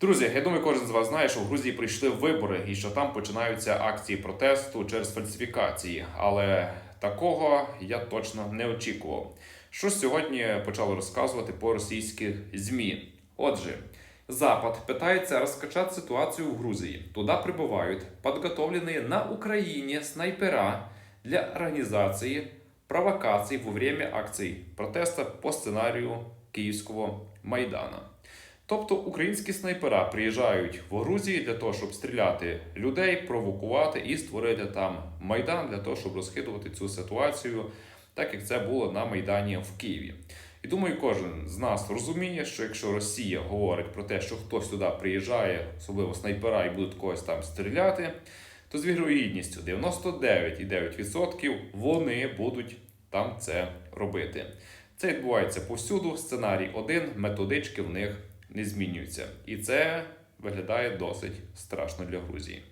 Друзі, я думаю, кожен з вас знає, що в Грузії прийшли вибори і що там починаються акції протесту через фальсифікації. Але такого я точно не очікував. Що ж сьогодні почали розказувати по російських ЗМІ? Отже, Запад пытается раскачать ситуацию в Грузии. Туда прибывают подготовленные на Украине снайпера для организации провокаций во время акцій протеста по сценарію Київського Майдана. Тобто українські снайпера приїжджають в Грузії для того, щоб стріляти людей, провокувати і створити там майдан для того, щоб розхитувати цю ситуацію, так як це було на майдані в Києві. І думаю, кожен з нас розуміє, що якщо Росія говорить про те, що хтось туди приїжджає, особливо снайпера, і будуть когось там стріляти, то з вірогідністю 99,9% вони будуть там це робити. Це відбувається повсюду. Сценарій один, методички в них не змінюються. І це виглядає досить страшно для Грузії.